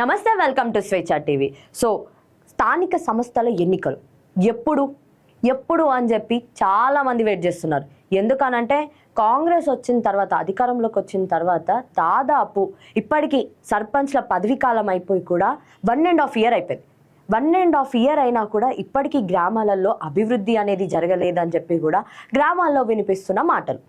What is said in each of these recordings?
నమస్తే welcome to Swechha TV. So స్థానిక సంస్థల ఎన్నికలు ఎప్పుడు? ఎప్పుడు అని చెప్పి చాలా మంది వెయిట్ చేస్తున్నారు. ఎందుకనంటే కాంగ్రెస్ వచ్చిన తర్వాత అధికారంలోకి వచ్చిన తర్వాత దాదాపు ఇప్పటికీ సర్పంచ్ల పదవీ కాలం అయిపోయి కూడా వన్ అండ్ హాఫ్ ఇయర్ అయిపోయింది. వన్ అండ్ హాఫ్ ఇయర్ అయినా కూడా ఇప్పటికీ గ్రామాలలో అభివృద్ధి అనేది జరగలేదని చెప్పి కూడా గ్రామాల్లో వినిపిస్తున్న మాటలు.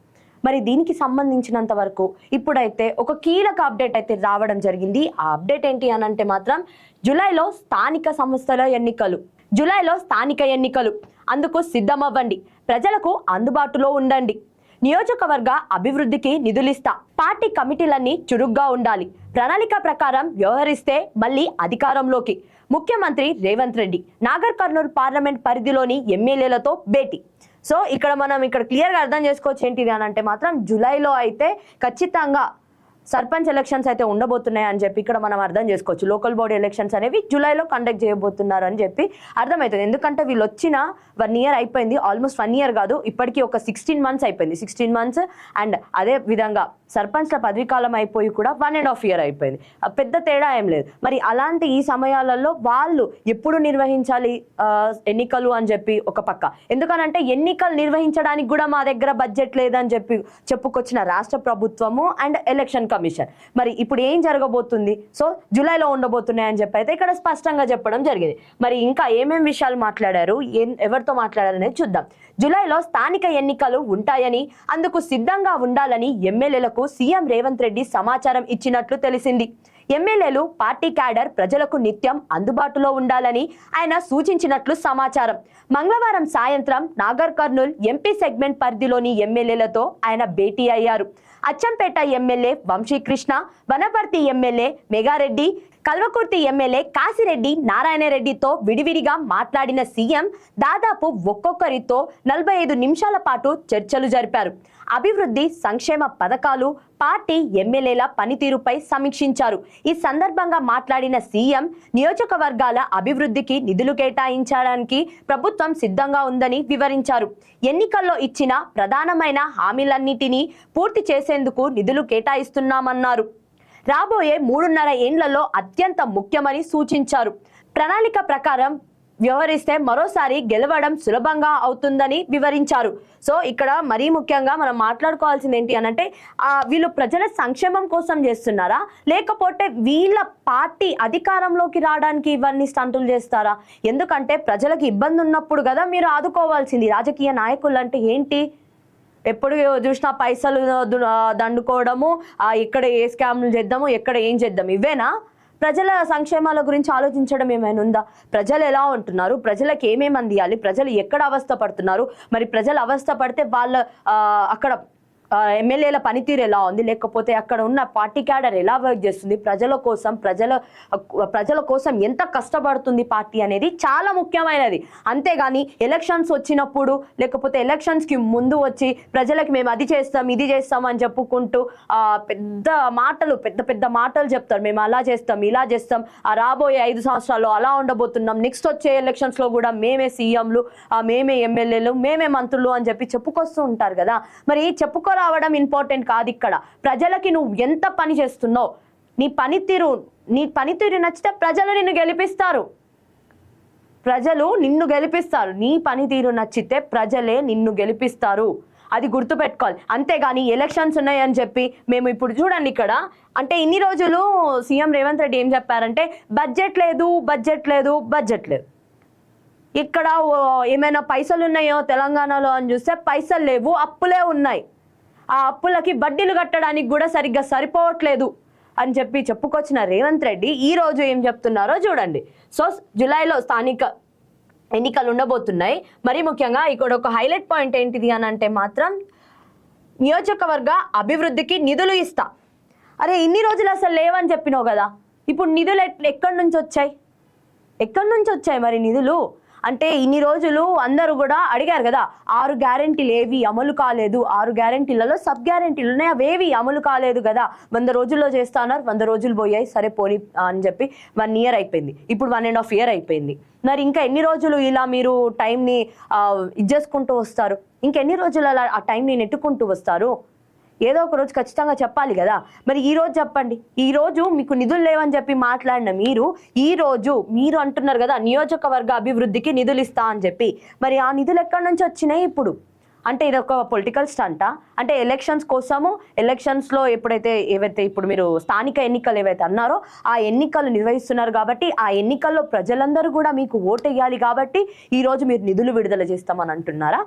మరి దీనికి సంబంధించినంత వరకు ఇప్పుడైతే ఒక కీలక అప్డేట్ అయితే రావడం జరిగింది. ఆ అప్డేట్ ఏంటి అని అంటే మాత్రం జూలైలో స్థానిక సంస్థల ఎన్నికలు. జూలైలో స్థానిక ఎన్నికలు. అందుకు సిద్ధమవ్వండి. ప్రజలకు అందుబాటులో ఉండండి. నియోజకవర్గ అభివృద్ధికి నిధులిస్తా. పార్టీ కమిటీలన్నీ చురుగ్గా ఉండాలి. ప్రణాళిక ప్రకారం వ్యవహరిస్తే మళ్ళీ అధికారంలోకి. ముఖ్యమంత్రి రేవంత్ రెడ్డి నాగర్ కర్నూలు పార్లమెంట్ పరిధిలోని ఎమ్మెల్యేలతో భేటీ. సో ఇక్కడ మనం ఇక్కడ క్లియర్గా అర్థం చేసుకోవచ్చు ఏంటిది అని అంటే మాత్రం జూలైలో అయితే ఖచ్చితంగా సర్పంచ్ ఎలక్షన్స్ అయితే ఉండబోతున్నాయి అని చెప్పి ఇక్కడ మనం అర్థం చేసుకోవచ్చు. లోకల్ బాడీ ఎలక్షన్స్ అనేవి జూలైలో కండక్ట్ చేయబోతున్నారు అని చెప్పి అర్థమవుతుంది. ఎందుకంటే వీళ్ళు వచ్చిన వన్ ఇయర్ అయిపోయింది. ఆల్మోస్ట్ వన్ ఇయర్ కాదు. ఇప్పటికీ ఒక సిక్స్టీన్ మంత్స్ అయిపోయింది. సిక్స్టీన్ మంత్స్ అండ్ అదే విధంగా సర్పంచ్ల పదవీ కాలం అయిపోయి కూడా వన్ అండ్ హాఫ్ ఇయర్ అయిపోయింది. పెద్ద తేడా ఏం లేదు. మరి అలాంటి ఈ సమయాలలో వాళ్ళు ఎప్పుడు నిర్వహించాలి? ఎన్నికలు అని చెప్పి ఒక పక్క. ఎందుకనంటే ఎన్నికలు నిర్వహించడానికి కూడా మా దగ్గర బడ్జెట్ లేదని చెప్పి చెప్పుకొచ్చిన రాష్ట్ర ప్రభుత్వము అండ్ ఎలక్షన్ కమిషన్. మరి ఇప్పుడు ఏం జరగబోతుంది? సో జూలైలో ఉండబోతున్నాయని చెప్పి అయితే ఇక్కడ స్పష్టంగా చెప్పడం జరిగింది. మరి ఇంకా ఏమేం విషయాలు మాట్లాడారు? ఏం- ఎవరితో మాట్లాడారనేది చూద్దాం. జూలైలో స్థానిక ఎన్నికలు ఉంటాయని అందుకు సిద్ధంగా ఉండాలని ఎమ్మెల్యేలకు సీఎం రేవంత్ రెడ్డి సమాచారం ఇచ్చినట్లు తెలిసింది. ఎమ్మెల్యేలు పార్టీ క్యాడర్ ప్రజలకు నిత్యం అందుబాటులో ఉండాలని ఆయన సూచించినట్లు సమాచారం. మంగళవారం సాయంత్రం నాగర్ కర్నూల్ ఎంపీ సెగ్మెంట్ పరిధిలోని ఎమ్మెల్యేలతో ఆయన భేటీ అయ్యారు. Achampet MLA Vamshi Krishna Wanaparthy MLA Megha Reddy Kalwakurthy MLA Kasireddy నారాయణరెడ్డితో విడివిడిగా మాట్లాడిన సీఎం దాదాపు ఒక్కొక్కరితో నలభై ఐదు నిమిషాల పాటు చర్చలు జరిపారు. అభివృద్ధి సంక్షేమ పథకాలు పార్టీ ఎమ్మెల్యేల పనితీరుపై సమీక్షించారు. ఈ సందర్భంగా మాట్లాడిన సీఎం నియోజకవర్గాల అభివృద్ధికి నిధులు కేటాయించడానికి ప్రభుత్వం సిద్ధంగా ఉందని వివరించారు. ఎన్నికల్లో ఇచ్చిన ప్రధానమైన హామీలన్నిటినీ పూర్తి చేసేందుకు నిధులు కేటాయిస్తున్నామన్నారు. రాబోయే మూడున్నర ఏండ్లలో అత్యంత ముఖ్యమని సూచించారు. ప్రణాళిక ప్రకారం వ్యవహరిస్తే మరోసారి గెలవడం సులభంగా అవుతుందని వివరించారు. సో ఇక్కడ మరీ ముఖ్యంగా మనం మాట్లాడుకోవాల్సింది ఏంటి అనంటే అంటే వీళ్ళు ప్రజల సంక్షేమం కోసం చేస్తున్నారా? లేకపోతే వీళ్ళ పార్టీ అధికారంలోకి రావడానికి ఇవన్నీ స్టంటులు చేస్తారా? ఎందుకంటే ప్రజలకు ఇబ్బంది ఉన్నప్పుడు కదా మీరు ఆదుకోవాల్సింది. రాజకీయ నాయకులు అంటే ఏంటి? ఎప్పుడు చూసినా పైసలు దండుకోవడము ఇక్కడ ఏ స్కామ్లు చేద్దాము ఎక్కడ ఏం చేద్దాం ఇవేనా? ప్రజల సంక్షేమాల గురించి ఆలోచించడం ఏమైనా ఉందా? ప్రజలు ఎలా ఉంటున్నారు? ప్రజలకు ఏమేమి అందియాలి? ప్రజలు ఎక్కడ అవస్థ పడుతున్నారు? మరి ప్రజలు అవస్థ పడితే వాళ్ళ అక్కడ ఎమ్మెల్యేల పనితీరు ఎలా ఉంది? లేకపోతే అక్కడ ఉన్న పార్టీ క్యాడర్ ఎలా వర్క్ చేస్తుంది? ప్రజల కోసం ప్రజల ప్రజల కోసం ఎంత కష్టపడుతుంది పార్టీ అనేది చాలా ముఖ్యమైనది. అంతేగాని ఎలక్షన్స్ వచ్చినప్పుడు లేకపోతే ఎలక్షన్స్కి ముందు వచ్చి ప్రజలకు మేము అది చేస్తాం ఇది చేస్తాం అని చెప్పుకుంటూ పెద్ద మాటలు పెద్ద పెద్ద మాటలు చెప్తారు. మేము అలా చేస్తాం ఇలా చేస్తాం ఆ రాబోయే ఐదు సంవత్సరాల్లో అలా ఉండబోతున్నాం నెక్స్ట్ వచ్చే ఎలక్షన్స్లో కూడా మేమే సీఎంలు మేమే ఎమ్మెల్యేలు మేమే మంత్రులు అని చెప్పి చెప్పుకొస్తూ ఉంటారు కదా. మరి రావడం ఇంపార్టెంట్ కాదు ఇక్కడ. ప్రజలకి నువ్వు ఎంత పని చేస్తున్నావు? నీ పనితీరు నీ పనితీరు నచ్చితే ప్రజలు నిన్ను గెలిపిస్తారు. ప్రజలు నిన్ను గెలిపిస్తారు. నీ పనితీరు నచ్చితే ప్రజలే నిన్ను గెలిపిస్తారు. అది గుర్తుపెట్టుకోవాలి. అంతేగాని ఎలక్షన్స్ ఉన్నాయని చెప్పి మేము ఇప్పుడు చూడండి ఇక్కడ. అంటే ఇన్ని రోజులు సీఎం రేవంత్ రెడ్డి ఏం చెప్పారంటే బడ్జెట్ లేదు బడ్జెట్ లేదు బడ్జెట్ లేదు. ఇక్కడ ఓ, ఏమైనా పైసలు ఉన్నాయో తెలంగాణలో అని చూస్తే పైసలు లేవు అప్పులే ఉన్నాయి. ఆ అప్పులకి వడ్డీలు కట్టడానికి కూడా సరిగ్గా సరిపోవట్లేదు అని చెప్పి చెప్పుకొచ్చిన రేవంత్ రెడ్డి ఈ రోజు ఏం చెప్తున్నారో చూడండి. సో జూలైలో స్థానిక ఎన్నికలు ఉండబోతున్నాయి. మరి ముఖ్యంగా ఇక్కడ ఒక హైలైట్ పాయింట్ ఏంటిది అని అంటే మాత్రం నియోజకవర్గ అభివృద్ధికి నిధులు ఇస్తా. అరే ఇన్ని రోజులు అసలు లేవని చెప్పినావు కదా. ఇప్పుడు నిధులు ఎక్కడి నుంచి వచ్చాయి? ఎక్కడి నుంచి వచ్చాయి మరి నిధులు? అంటే ఇన్ని రోజులు అందరూ కూడా అడిగారు కదా ఆరు గ్యారెంటీలు ఏవి అమలు కాలేదు. ఆరు గ్యారెంటీలలో సబ్ గ్యారెంటీలు ఉన్నాయి. అవేవి అమలు కాలేదు కదా. వంద రోజుల్లో చేస్తాన్నారు వంద రోజులు పోయాయి. సరే పోని అని చెప్పి వన్ ఇయర్ అయిపోయింది. ఇప్పుడు వన్ అండ్ హాఫ్ ఇయర్ అయిపోయింది. మరి ఇంకా ఎన్ని రోజులు ఇలా మీరు టైంని ఇది చేసుకుంటూ వస్తారు? ఇంకెన్ని రోజులు అలా ఆ టైంని నెట్టుకుంటూ వస్తారు? ఏదో ఒక రోజు ఖచ్చితంగా చెప్పాలి కదా. మరి ఈ రోజు చెప్పండి. ఈ రోజు మీకు నిధులు లేవని చెప్పి మాట్లాడిన మీరు ఈ రోజు మీరు అంటున్నారు కదా నియోజకవర్గ అభివృద్ధికి నిధులు ఇస్తా అని చెప్పి. మరి ఆ నిధులు ఎక్కడి నుంచి వచ్చినాయి ఇప్పుడు? అంటే ఇది ఒక పొలిటికల్ స్టంటా అంటే ఎలక్షన్స్ కోసము ఎలక్షన్స్లో ఎప్పుడైతే ఏవైతే ఇప్పుడు మీరు స్థానిక ఎన్నికలు ఏవైతే అన్నారో ఆ ఎన్నికలు నిర్వహిస్తున్నారు కాబట్టి ఆ ఎన్నికల్లో ప్రజలందరూ కూడా మీకు ఓటేయాలి కాబట్టి ఈరోజు మీరు నిధులు విడుదల చేస్తామని అంటున్నారా?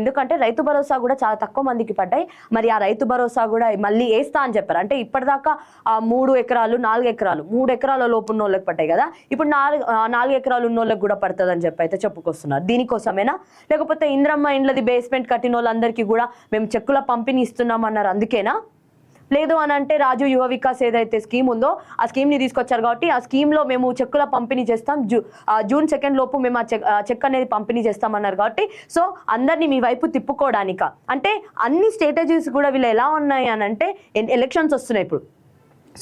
ఎందుకంటే రైతు భరోసా కూడా చాలా తక్కువ మందికి పడ్డాయి. మరి ఆ రైతు భరోసా కూడా మళ్ళీ వేస్తా అని చెప్పారు. అంటే ఇప్పటిదాకా ఆ మూడు ఎకరాలు నాలుగు ఎకరాలు మూడు ఎకరాల లోపు ఉన్న వాళ్ళకి పడ్డాయి కదా. ఇప్పుడు నాలుగు నాలుగు ఎకరాలు ఉన్న వాళ్ళకి కూడా పడుతుంది అని చెప్పి అయితే చెప్పుకొస్తున్నారు. దీనికోసమేనా? లేకపోతే ఇంద్రమ్మ ఇండ్లది బేస్మెంట్ కట్టిన వాళ్ళందరికీ కూడా మేము చెక్కుల పంపిణీ ఇస్తున్నాం అన్నారు అందుకేనా? లేదు అని అంటే రాజు యువ వికాస్ ఏదైతే స్కీమ్ ఉందో ఆ స్కీమ్ని తీసుకొచ్చారు కాబట్టి ఆ స్కీమ్లో మేము చెక్కుల పంపిణీ చేస్తాం. జూ జూన్ సెకండ్ లోపు మేము ఆ చెక్ ఆ చెక్ అనేది పంపిణీ చేస్తామన్నారు కాబట్టి సో అందరినీ మీ వైపు తిప్పుకోవడానిక. అంటే అన్ని స్ట్రాటజీస్ కూడా వీళ్ళు ఎలా ఉన్నాయి అని అంటే ఎలక్షన్స్ వస్తున్నాయి ఇప్పుడు.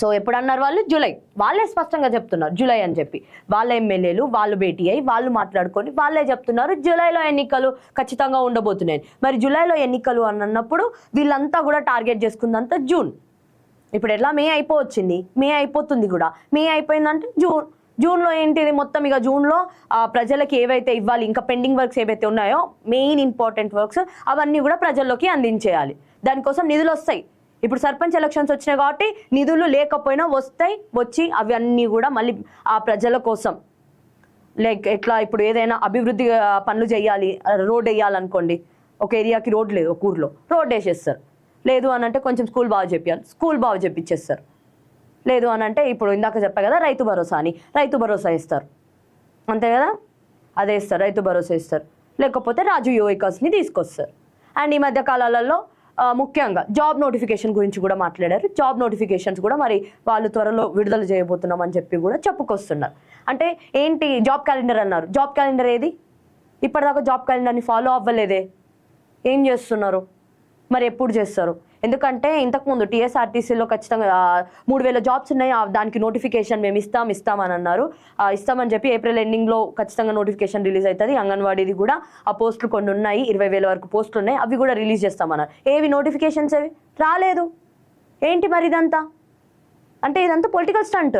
సో ఎప్పుడు అన్నారు వాళ్ళు? జూలై. వాళ్ళే స్పష్టంగా చెప్తున్నారు. జూలై అని చెప్పి. వాళ్ళ ఎమ్మెల్యేలు వాళ్ళు భేటీ అయ్యి వాళ్ళు మాట్లాడుకొని వాళ్ళే చెప్తున్నారు. జూలైలో ఎన్నికలు ఖచ్చితంగా ఉండబోతున్నాయి. మరి జూలైలో ఎన్నికలు అని అన్నప్పుడు వీళ్ళంతా కూడా టార్గెట్ చేసుకుందంతా జూన్. ఇప్పుడు ఎట్లా మే అయిపోవచ్చింది? మే అయిపోతుంది కూడా. మే అయిపోయిందంటే జూన్. జూన్లో ఏంటిది మొత్తం ఇక జూన్లో ప్రజలకి ఏవైతే ఇవ్వాలి ఇంకా పెండింగ్ వర్క్స్ ఏవైతే ఉన్నాయో మెయిన్ ఇంపార్టెంట్ వర్క్స్ అవన్నీ కూడా ప్రజల్లోకి అందించేయాలి. దానికోసం నిధులు వస్తాయి. ఇప్పుడు సర్పంచ్ ఎలక్షన్స్ వచ్చినాయి కాబట్టి నిధులు లేకపోయినా వస్తాయి వచ్చి అవి అన్నీ కూడా మళ్ళీ ఆ ప్రజల కోసం. లైక్ ఎట్లా ఇప్పుడు ఏదైనా అభివృద్ధి పనులు చేయాలి రోడ్ వేయాలనుకోండి. ఒక ఏరియాకి రోడ్ లేదు ఒక ఊర్లో. రోడ్ వేసేస్తారు. లేదు అని అంటే కొంచెం స్కూల్ బాగా చెప్పాలి స్కూల్ బాగా చెప్పించేస్తారు లేదు అని అంటే ఇప్పుడు ఇందాక చెప్పా కదా రైతు భరోసా అని. రైతు భరోసా ఇస్తారు అంతే కదా? అదే ఇస్తారు రైతు భరోసా ఇస్తారు. లేకపోతే రాజు యువ వికాస్ని తీసుకొస్తారు. అండ్ ఈ మధ్య కాలాలలో ముఖ్యంగా జాబ్ నోటిఫికేషన్ గురించి కూడా మాట్లాడారు. జాబ్ నోటిఫికేషన్స్ కూడా మరి వాళ్ళు త్వరలో విడుదల చేయబోతున్నామని చెప్పి కూడా చెప్పుకొస్తున్నారు. అంటే ఏంటి జాబ్ క్యాలెండర్ అన్నారు. జాబ్ క్యాలెండర్ ఏది? ఇప్పటిదాకా జాబ్ క్యాలెండర్ని ఫాలో అవ్వలేదే. ఏం చేస్తున్నారు? మరి ఎప్పుడు చేస్తారు? ఎందుకంటే ఇంతకుముందు టీఎస్ఆర్టీసీలో ఖచ్చితంగా మూడు వేల జాబ్స్ ఉన్నాయి. ఆ, దానికి నోటిఫికేషన్ మేము ఇస్తాం ఇస్తామని అన్నారు. ఇస్తామని చెప్పి ఏప్రిల్ ఎండింగ్లో ఖచ్చితంగా నోటిఫికేషన్ రిలీజ్ అవుతుంది అంగన్వాడీది కూడా ఆ పోస్టులు కొన్ని ఉన్నాయి. ఇరవై వేల వరకు పోస్టులు ఉన్నాయి. అవి కూడా రిలీజ్ చేస్తామన్నారు ఏవి నోటిఫికేషన్స్ అవి రాలేదు. ఏంటి మరి ఇదంతా? అంటే ఇదంతా పొలిటికల్ స్టంట్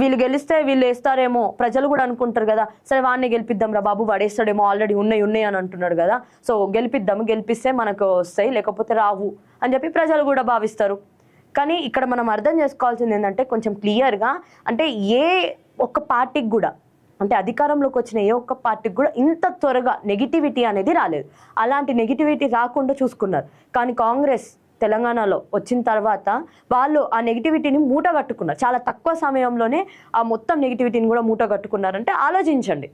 వీళ్ళు గెలిస్తే వీళ్ళు వేస్తారేమో ప్రజలు కూడా అనుకుంటారు కదా. సరే వాడిని గెలిపిద్దాం రా బాబు వాడేస్తాడేమో ఆల్రెడీ ఉన్నాయి ఉన్నాయి అని అంటున్నాడు కదా. సో గెలిపిద్దాం గెలిపిస్తే మనకు వస్తాయి లేకపోతే రావు అని చెప్పి ప్రజలు కూడా భావిస్తారు. కానీ ఇక్కడ మనం అర్థం చేసుకోవాల్సింది ఏంటంటే కొంచెం క్లియర్గా అంటే ఏ ఒక్క పార్టీకి కూడా అంటే అధికారంలోకి వచ్చిన ఏ ఒక్క పార్టీకి కూడా ఇంత త్వరగా నెగిటివిటీ అనేది రాలేదు. అలాంటి నెగిటివిటీ రాకుండా చూసుకున్నారు. కానీ కాంగ్రెస్ తెలంగాణలో వచ్చిన తర్వాత వాళ్ళు ఆ నెగిటివిటీని మూట కట్టుకున్నారు. చాలా తక్కువ సమయంలోనే ఆ మొత్తం నెగిటివిటీని కూడా మూట కట్టుకున్నారంటే ఆలోచించండి.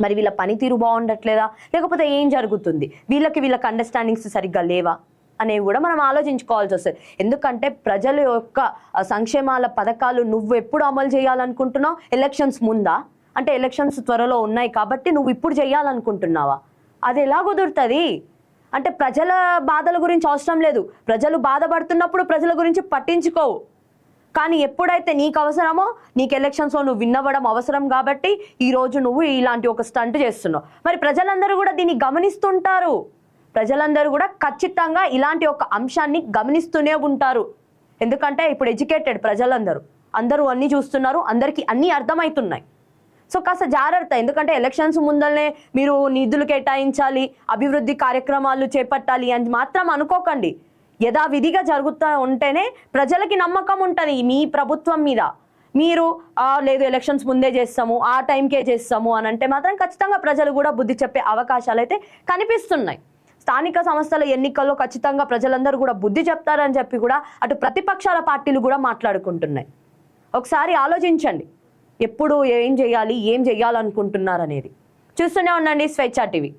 మరి వీళ్ళ పనితీరు బాగుండట్లేదా? లేకపోతే ఏం జరుగుతుంది? వీళ్ళకి వీళ్ళకి అండర్స్టాండింగ్స్ సరిగ్గా లేవా? అనేవి కూడా మనం ఆలోచించుకోవాల్సి వస్తుంది. ఎందుకంటే ప్రజల యొక్క సంక్షేమాల పథకాలు నువ్వు ఎప్పుడు అమలు చేయాలనుకుంటున్నావు? ఎలక్షన్స్ ముందా? అంటే ఎలక్షన్స్ త్వరలో ఉన్నాయి కాబట్టి నువ్వు ఇప్పుడు చేయాలనుకుంటున్నావా? అది ఎలా కుదురుతుంది అంటే ప్రజల బాధల గురించి అవసరం లేదు. ప్రజలు బాధపడుతున్నప్పుడు ప్రజల గురించి పట్టించుకోవు. కానీ ఎప్పుడైతే నీకు అవసరమో నీకు ఎలక్షన్స్లో నువ్వు విన్నవ్వడం అవసరం కాబట్టి ఈ రోజు నువ్వు ఇలాంటి ఒక స్టంట్ చేస్తున్నావు. మరి ప్రజలందరూ కూడా దీన్ని గమనిస్తుంటారు. ప్రజలందరూ కూడా ఖచ్చితంగా ఇలాంటి ఒక అంశాన్ని గమనిస్తూనే ఉంటారు. ఎందుకంటే ఇప్పుడు ఎడ్యుకేటెడ్ ప్రజలందరూ. అందరూ అన్నీ చూస్తున్నారు అందరికీ అన్నీ అర్థమవుతున్నాయి. సో కాస్త జాగ్రత్త. ఎందుకంటే ఎలక్షన్స్ ముందరనే మీరు నిధులు కేటాయించాలి అభివృద్ధి కార్యక్రమాలు చేపట్టాలి అని మాత్రం అనుకోకండి. యథావిధిగా జరుగుతూ ఉంటేనే ప్రజలకి నమ్మకం ఉంటుంది మీ ప్రభుత్వం మీద. మీరు లేదు ఎలక్షన్స్ ముందే చేస్తాము ఆ టైంకే చేస్తాము అని అంటే మాత్రం ఖచ్చితంగా ప్రజలు కూడా బుద్ధి చెప్పే అవకాశాలు అయితే కనిపిస్తున్నాయి. స్థానిక సంస్థల ఎన్నికల్లో ఖచ్చితంగా ప్రజలందరూ కూడా బుద్ధి చెప్తారని చెప్పి కూడా అటు ప్రతిపక్షాల పార్టీలు కూడా మాట్లాడుకుంటున్నాయి. ఒకసారి ఆలోచించండి. ఎప్పుడు ఏం చేయాలి ఏం చేయాలనుకుంటున్నారు అనేది చూస్తూనే ఉండండి స్వేచ్ఛ టీవీ.